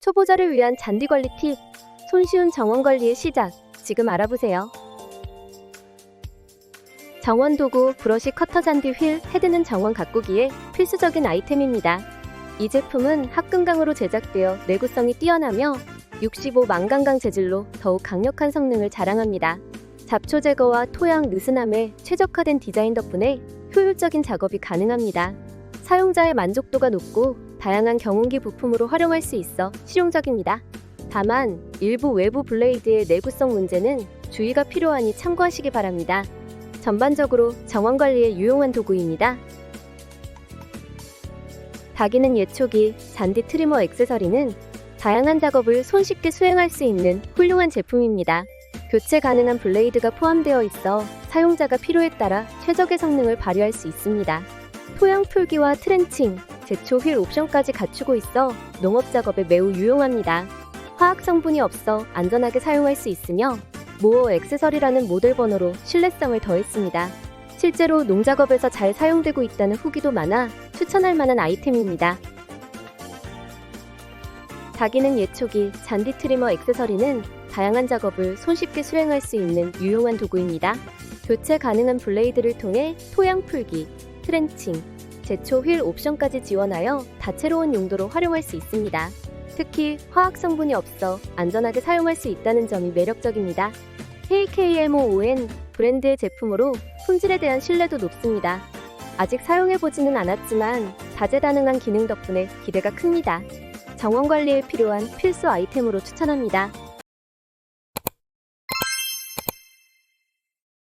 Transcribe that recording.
초보자를 위한 잔디 관리 팁. 손쉬운 정원 관리의 시작. 지금 알아보세요. 정원 도구, 브러쉬, 커터 잔디 휠, 헤드는 정원 가꾸기에 필수적인 아이템입니다. 이 제품은 합금강으로 제작되어 내구성이 뛰어나며 65 망간강 재질로 더욱 강력한 성능을 자랑합니다. 잡초 제거와 토양 느슨함에 최적화된 디자인 덕분에 효율적인 작업이 가능합니다. 사용자의 만족도가 높고 다양한 경운기 부품으로 활용할 수 있어 실용적입니다. 다만 일부 외부 블레이드의 내구성 문제는 주의가 필요하니 참고하시기 바랍니다. 전반적으로 정원 관리에 유용한 도구입니다. 다기는 예초기, 잔디 트리머 액세서리는 다양한 작업을 손쉽게 수행할 수 있는 훌륭한 제품입니다. 교체 가능한 블레이드가 포함되어 있어 사용자가 필요에 따라 최적의 성능을 발휘할 수 있습니다. 토양 풀기와 트렌칭, 제초 휠 옵션까지 갖추고 있어 농업 작업에 매우 유용합니다. 화학 성분이 없어 안전하게 사용할 수 있으며 모어 액세서리라는 모델 번호로 신뢰성을 더했습니다. 실제로 농작업에서 잘 사용되고 있다는 후기도 많아 추천할 만한 아이템입니다. 다기능 예초기, 잔디 트리머 액세서리는 다양한 작업을 손쉽게 수행할 수 있는 유용한 도구입니다. 교체 가능한 블레이드를 통해 토양 풀기, 트렌칭, 제초 휠 옵션까지 지원하여 다채로운 용도로 활용할 수 있습니다. 특히 화학 성분이 없어 안전하게 사용할 수 있다는 점이 매력적입니다. KKMOON 브랜드의 제품으로 품질에 대한 신뢰도 높습니다. 아직 사용해보지는 않았지만 다재다능한 기능 덕분에 기대가 큽니다. 정원 관리에 필요한 필수 아이템으로 추천합니다.